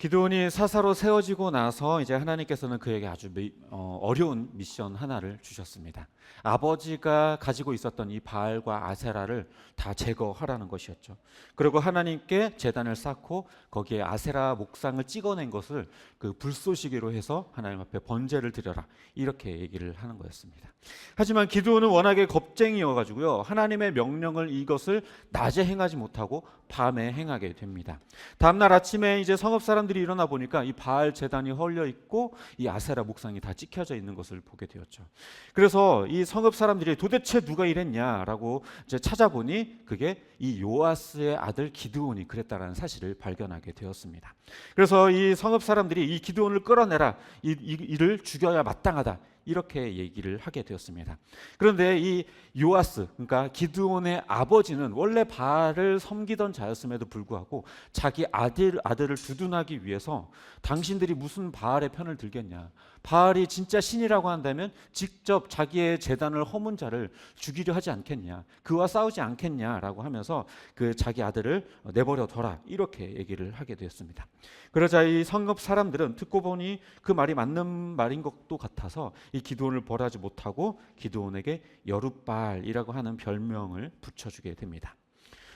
기도원이 사사로 세워지고 나서 이제 하나님께서는 그에게 아주 미, 어, 어려운 미션 하나를 주셨습니다. 아버지가 가지고 있었던 이 바알과 아세라를 다 제거하라는 것이었죠. 그리고 하나님께 제단을 쌓고 거기에 아세라 목상을 찍어낸 것을 그 불쏘시개로 해서 하나님 앞에 번제를 드려라 이렇게 얘기를 하는 거였습니다. 하지만 기도원은 워낙에 겁쟁이여가지고요 하나님의 명령을 이것을 낮에 행하지 못하고 밤에 행하게 됩니다. 다음날 아침에 이제 성읍 사람들 이 일어나 보니까 이 바알 제단이 헐려 있고 이 아세라 목상이 다 찍혀져 있는 것을 보게 되었죠. 그래서 이 성읍 사람들이 도대체 누가 이랬냐라고 이제 찾아보니 그게 이 요아스의 아들 기드온이 그랬다라는 사실을 발견하게 되었습니다. 그래서 이 성읍 사람들이 이 기드온을 끌어내라 이, 이 이를 죽여야 마땅하다 이렇게 얘기를 하게 되었습니다. 그런데 이 요아스 그러니까 기드온의 아버지는 원래 바알을 섬기던 자였음에도 불구하고 자기 아들 아들을 두둔하기 위해서 당신들이 무슨 바알의 편을 들겠냐? 바알이 진짜 신이라고 한다면 직접 자기의 재단을 허문 자를 죽이려 하지 않겠냐? 그와 싸우지 않겠냐라고 하면서 그 자기 아들을 내버려 둬라 이렇게 얘기를 하게 되었습니다. 그러자 이 성읍 사람들은 듣고 보니 그 말이 맞는 말인 것도 같아서 이 기드온을 벌하지 못하고 기드온에게 여룻발이라고 하는 별명을 붙여주게 됩니다.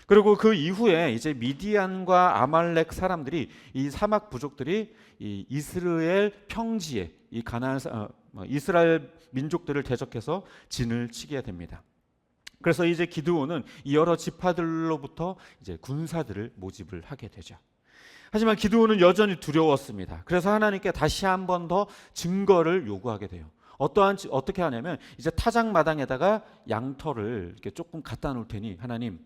그리고 그 이후에 이제 미디안과 아말렉 사람들이 이 사막 부족들이 이 이스라엘 평지에 이 가나안 어, 이스라엘 민족들을 대적해서 진을 치게 됩니다. 그래서 이제 기드온은 이 여러 지파들로부터 이제 군사들을 모집을 하게 되죠. 하지만 기드온은 여전히 두려웠습니다. 그래서 하나님께 다시 한 번 더 증거를 요구하게 돼요. 어떠한 어떻게 하냐면 이제 타작 마당에다가 양털을 이렇게 조금 갖다 놓을 테니 하나님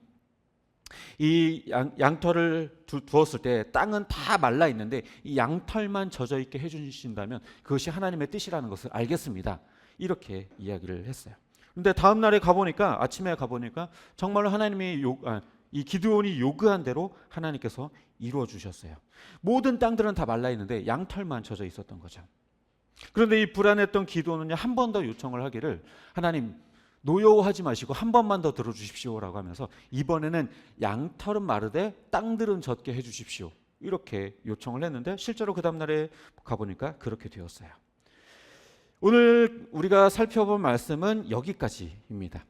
이 양, 양털을 두, 두었을 때 땅은 다 말라 있는데 이 양털만 젖어 있게 해주신다면 그것이 하나님의 뜻이라는 것을 알겠습니다. 이렇게 이야기를 했어요. 근데 다음 날에 가보니까 아침에 가보니까 정말로 하나님이 요, 아, 이 기드온이 요구한 대로 하나님께서 이루어 주셨어요. 모든 땅들은 다 말라 있는데 양털만 젖어 있었던 거죠. 그런데 이 불안했던 기도는 한번 더 요청을 하기를 하나님 노여워하지 마시고 한 번만 더 들어주십시오라고 하면서 이번에는 양털은 마르되 땅들은 젖게 해주십시오 이렇게 요청을 했는데 실제로 그 다음 날에 가보니까 그렇게 되었어요. 오늘 우리가 살펴본 말씀은 여기까지입니다.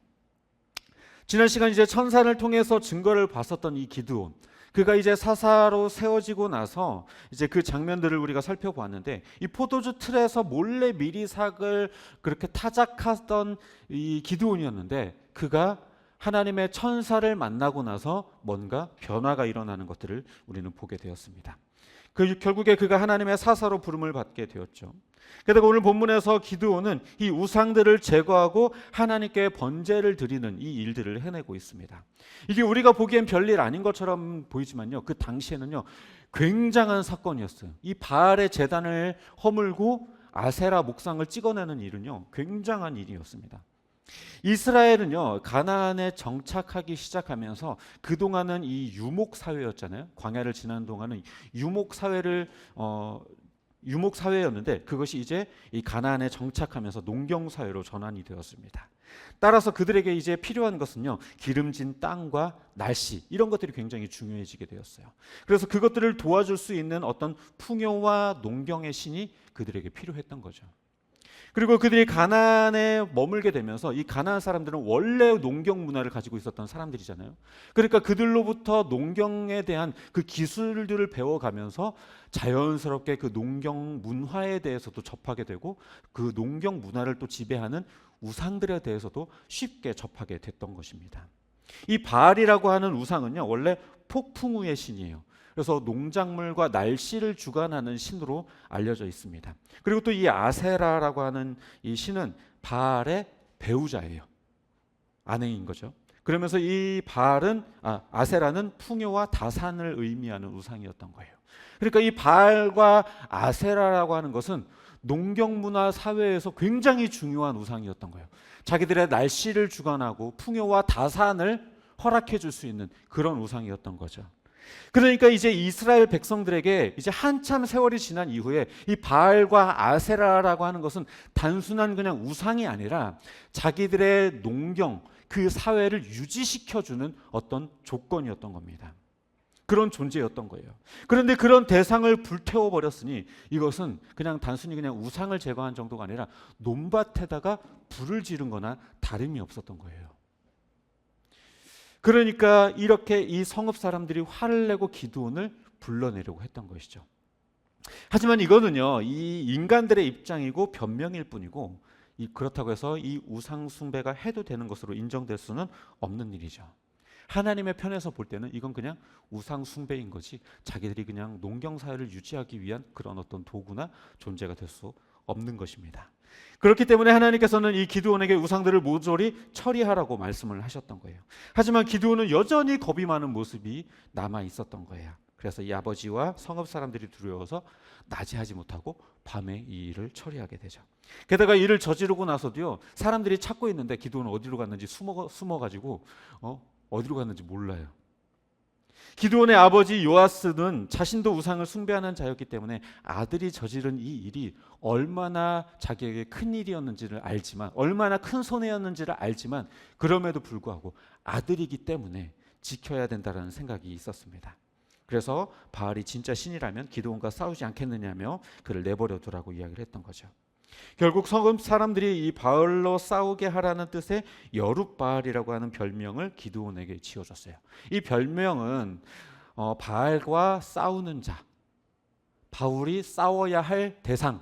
지난 시간 이제 천사를 통해서 증거를 봤었던 이 기드온 그가 이제 사사로 세워지고 나서 이제 그 장면들을 우리가 살펴보았는데 이 포도주 틀에서 몰래 미리삭을 그렇게 타작하던 이 기드온이었는데 그가 하나님의 천사를 만나고 나서 뭔가 변화가 일어나는 것들을 우리는 보게 되었습니다. 그 결국에 그가 하나님의 사사로 부름을 받게 되었죠. 게다가 오늘 본문에서 기드온은 이 우상들을 제거하고 하나님께 번제를 드리는 이 일들을 해내고 있습니다. 이게 우리가 보기엔 별일 아닌 것처럼 보이지만요. 그 당시에는요. 굉장한 사건이었어요. 이 바알의 재단을 허물고 아세라 목상을 찍어내는 일은요. 굉장한 일이었습니다. 이스라엘은요 가나안에 정착하기 시작하면서 그 동안은 이 유목 사회였잖아요. 광야를 지난 동안은 유목 사회를 어, 유목 사회였는데 그것이 이제 이 가나안에 정착하면서 농경 사회로 전환이 되었습니다. 따라서 그들에게 이제 필요한 것은요 기름진 땅과 날씨 이런 것들이 굉장히 중요해지게 되었어요. 그래서 그것들을 도와줄 수 있는 어떤 풍요와 농경의 신이 그들에게 필요했던 거죠. 그리고 그들이 가나안에 머물게 되면서 이 가나안 사람들은 원래 농경 문화를 가지고 있었던 사람들이잖아요. 그러니까 그들로부터 농경에 대한 그 기술들을 배워가면서 자연스럽게 그 농경 문화에 대해서도 접하게 되고 그 농경 문화를 또 지배하는 우상들에 대해서도 쉽게 접하게 됐던 것입니다. 이 바알이라고 하는 우상은요 원래 폭풍우의 신이에요. 그래서 농작물과 날씨를 주관하는 신으로 알려져 있습니다. 그리고 또 이 아세라라고 하는 이 신은 바알의 배우자예요. 아내인 거죠. 그러면서 이 바알은 아, 아세라는 풍요와 다산을 의미하는 우상이었던 거예요. 그러니까 이 바알과 아세라라고 하는 것은 농경 문화 사회에서 굉장히 중요한 우상이었던 거예요. 자기들의 날씨를 주관하고 풍요와 다산을 허락해 줄 수 있는 그런 우상이었던 거죠. 그러니까 이제 이스라엘 백성들에게 이제 한참 세월이 지난 이후에 이 바알과 아세라라고 하는 것은 단순한 그냥 우상이 아니라 자기들의 농경 그 사회를 유지시켜 주는 어떤 조건이었던 겁니다. 그런 존재였던 거예요. 그런데 그런 대상을 불태워 버렸으니 이것은 그냥 단순히 그냥 우상을 제거한 정도가 아니라 논밭에다가 불을 지른 거나 다름이 없었던 거예요. 그러니까 이렇게 이 성읍 사람들이 화를 내고 기드온을 불러내려고 했던 것이죠. 하지만 이거는요, 이 인간들의 입장이고 변명일 뿐이고, 이 그렇다고 해서 이 우상 숭배가 해도 되는 것으로 인정될 수는 없는 일이죠. 하나님의 편에서 볼 때는 이건 그냥 우상 숭배인 거지 자기들이 그냥 농경 사회를 유지하기 위한 그런 어떤 도구나 존재가 될 수 없는 것입니다. 그렇기 때문에 하나님께서는 이 기드온에게 우상들을 모조리 처리하라고 말씀을 하셨던 거예요. 하지만 기드온은 여전히 겁이 많은 모습이 남아 있었던 거예요. 그래서 이 아버지와 성읍 사람들이 두려워서 낮에 하지 못하고 밤에 이 일을 처리하게 되죠. 게다가 일을 저지르고 나서도요 사람들이 찾고 있는데 기도는 어디로 갔는지 숨어 숨어 가지고 어 어디로 갔는지 몰라요. 기드온의 아버지 요아스는 자신도 우상을 숭배하는 자였기 때문에 아들이 저지른 이 일이 얼마나 자기에게 큰 일이었는지를 알지만 얼마나 큰 손해였는지를 알지만 그럼에도 불구하고 아들이기 때문에 지켜야 된다라는 생각이 있었습니다. 그래서 바알이 진짜 신이라면 기드온과 싸우지 않겠느냐며 그를 내버려 두라고 이야기를 했던 거죠. 결국 성읍 사람들이 이 바알로 싸우게 하라는 뜻의 여룻바알이라고 하는 별명을 기드온에게 지어줬어요. 이 별명은 어, 바알과 싸우는 자, 바울이 싸워야 할 대상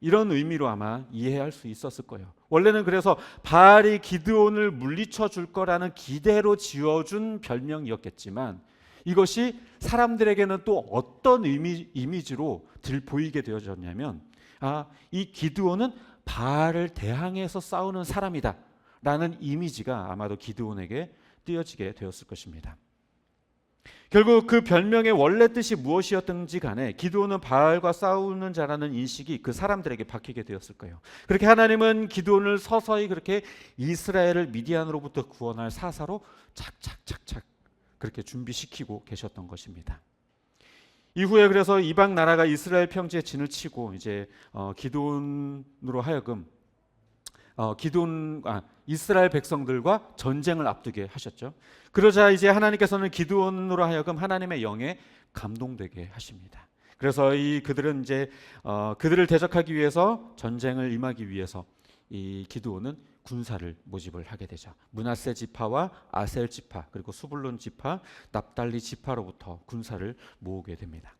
이런 의미로 아마 이해할 수 있었을 거예요. 원래는 그래서 바알이 기드온을 물리쳐 줄 거라는 기대로 지어준 별명이었겠지만 이것이 사람들에게는 또 어떤 의미, 이미지로 들 보이게 되어졌냐면 아, 이 기드온은 바알을 대항해서 싸우는 사람이다. 라는 이미지가 아마도 기드온에게 띄어지게 되었을 것입니다. 결국 그 별명의 원래 뜻이 무엇이었든지 간에 기드온은 바알과 싸우는 자라는 인식이 그 사람들에게 박히게 되었을 거예요. 그렇게 하나님은 기드온을 서서히 그렇게 이스라엘을 미디안으로부터 구원할 사사로 착착착착 그렇게 준비시키고 계셨던 것입니다. 이후에 그래서 이방 나라가 이스라엘 평지에 진을 치고 이제 어, 기돈으로 하여금 어, 기돈 아, 이스라엘 백성들과 전쟁을 앞두게 하셨죠. 그러자 이제 하나님께서는 기드온으로 하여금 하나님의 영에 감동되게 하십니다. 그래서 이 그들은 이제 어, 그들을 대적하기 위해서 전쟁을 임하기 위해서 이 기드온은 군사를 모집을 하게 되죠. 문하세 지파와 아셀 지파 그리고 수불론 지파, 납달리 지파로부터 군사를 모으게 됩니다.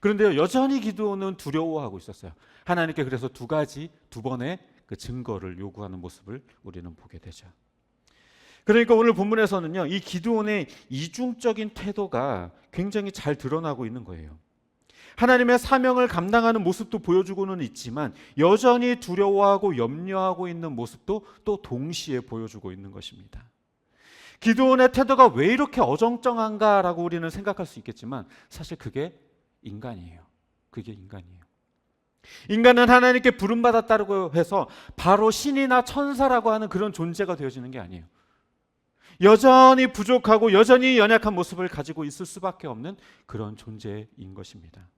그런데 여전히 기도는 두려워하고 있었어요. 하나님께 그래서 두 가지 두 번의 그 증거를 요구하는 모습을 우리는 보게 되죠. 그러니까 오늘 본문에서는요, 이 기도원의 이중적인 태도가 굉장히 잘 드러나고 있는 거예요. 하나님의 사명을 감당하는 모습도 보여주고는 있지만 여전히 두려워하고 염려하고 있는 모습도 또 동시에 보여주고 있는 것입니다. 기도원의 태도가 왜 이렇게 어정쩡한가라고 우리는 생각할 수 있겠지만 사실 그게 인간이에요. 그게 인간이에요. 인간은 하나님께 부름받았다고 해서 바로 신이나 천사라고 하는 그런 존재가 되어지는 게 아니에요. 여전히 부족하고 여전히 연약한 모습을 가지고 있을 수밖에 없는 그런 존재인 것입니다.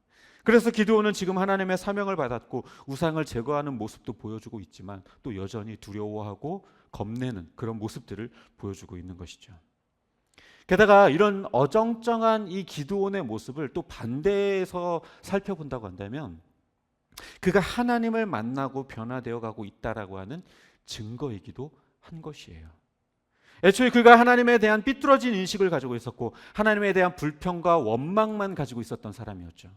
그래서 기도원은 지금 하나님의 사명을 받았고 우상을 제거하는 모습도 보여주고 있지만 또 여전히 두려워하고 겁내는 그런 모습들을 보여주고 있는 것이죠. 게다가 이런 어정쩡한 이 기도원의 모습을 또 반대에서 살펴본다고 한다면 그가 하나님을 만나고 변화되어 가고 있다라고 하는 증거이기도 한 것이에요. 애초에 그가 하나님에 대한 삐뚤어진 인식을 가지고 있었고 하나님에 대한 불평과 원망만 가지고 있었던 사람이었죠.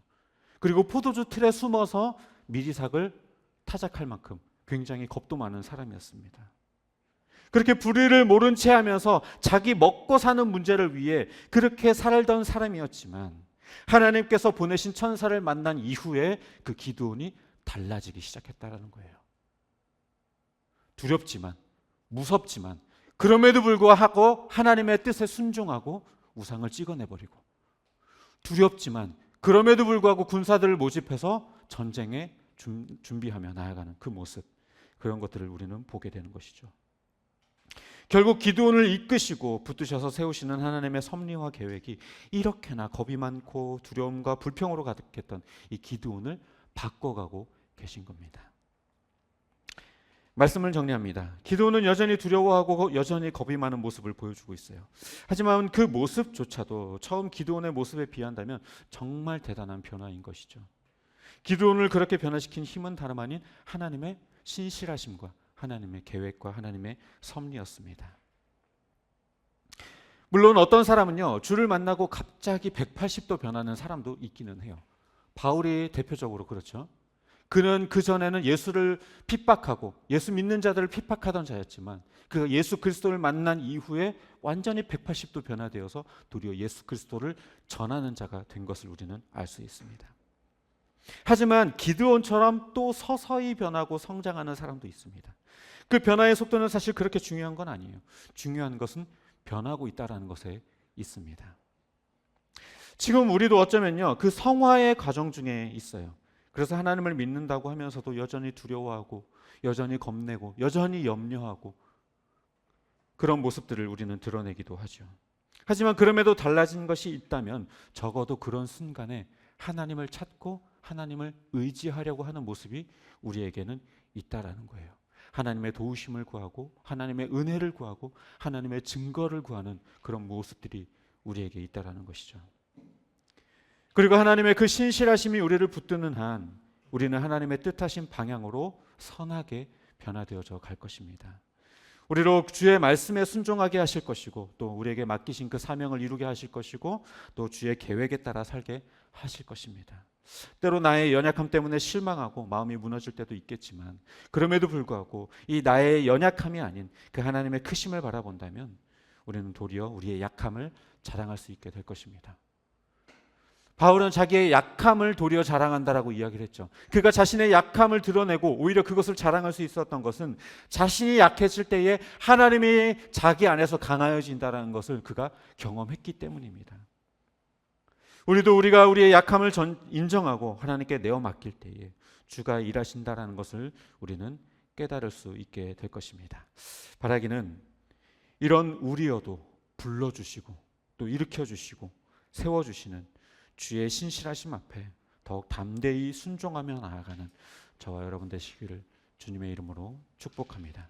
그리고 포도주 틀에 숨어서 미리삭을 타작할 만큼 굉장히 겁도 많은 사람이었습니다. 그렇게 불의를 모른 채 하면서 자기 먹고 사는 문제를 위해 그렇게 살던 사람이었지만 하나님께서 보내신 천사를 만난 이후에 그 기도원이 달라지기 시작했다라는 거예요. 두렵지만 무섭지만 그럼에도 불구하고 하나님의 뜻에 순종하고 우상을 찍어내 버리고 두렵지만 그럼에도 불구하고 군사들을 모집해서 전쟁에 준비하며 나아가는 그 모습 그런 것들을 우리는 보게 되는 것이죠. 결국 기도원을 이끄시고 붙드셔서 세우시는 하나님의 섭리와 계획이 이렇게나 겁이 많고 두려움과 불평으로 가득했던 이 기도원을 바꿔가고 계신 겁니다. 말씀을 정리합니다. 기도는 여전히 두려워하고 여전히 겁이 많은 모습을 보여주고 있어요. 하지만 그 모습조차도 처음 기도원의 모습에 비한다면 정말 대단한 변화인 것이죠. 기도원을 그렇게 변화시킨 힘은 다름 아닌 하나님의 신실하심과 하나님의 계획과 하나님의 섭리였습니다. 물론 어떤 사람은요, 주를 만나고 갑자기 180도 변하는 사람도 있기는 해요. 바울이 대표적으로 그렇죠. 그는 그 전에는 예수를 핍박하고 예수 믿는 자들을 핍박하던 자였지만 그 예수 그리스도를 만난 이후에 완전히 180도 변화되어서 도리어 예수 그리스도를 전하는 자가 된 것을 우리는 알 수 있습니다. 하지만 기드온처럼 또 서서히 변하고 성장하는 사람도 있습니다. 그 변화의 속도는 사실 그렇게 중요한 건 아니에요. 중요한 것은 변하고 있다라는 것에 있습니다. 지금 우리도 어쩌면요 그 성화의 과정 중에 있어요. 그래서 하나님을 믿는다고 하면서도 여전히 두려워하고 여전히 겁내고 여전히 염려하고 그런 모습들을 우리는 드러내기도 하죠. 하지만 그럼에도 달라진 것이 있다면 적어도 그런 순간에 하나님을 찾고 하나님을 의지하려고 하는 모습이 우리에게는 있다라는 거예요. 하나님의 도우심을 구하고 하나님의 은혜를 구하고 하나님의 증거를 구하는 그런 모습들이 우리에게 있다라는 것이죠. 그리고 하나님의 그 신실하심이 우리를 붙드는 한 우리는 하나님의 뜻하신 방향으로 선하게 변화되어져 갈 것입니다. 우리로 주의 말씀에 순종하게 하실 것이고 또 우리에게 맡기신 그 사명을 이루게 하실 것이고 또 주의 계획에 따라 살게 하실 것입니다. 때로 나의 연약함 때문에 실망하고 마음이 무너질 때도 있겠지만 그럼에도 불구하고 이 나의 연약함이 아닌 그 하나님의 크심을 바라본다면 우리는 도리어 우리의 약함을 자랑할 수 있게 될 것입니다. 바울은 자기의 약함을 도리어 자랑한다라고 이야기를 했죠. 그가 자신의 약함을 드러내고 오히려 그것을 자랑할 수 있었던 것은 자신이 약해질 때에 하나님이 자기 안에서 강하여진다라는 것을 그가 경험했기 때문입니다. 우리도 우리가 우리의 약함을 전, 인정하고 하나님께 내어 맡길 때에 주가 일하신다라는 것을 우리는 깨달을 수 있게 될 것입니다. 바라기는 이런 우리여도 불러주시고 또 일으켜주시고 세워주시는 주의 신실하심 앞에 더욱 담대히 순종하며 나아가는 저와 여러분 되시기를 주님의 이름으로 축복합니다.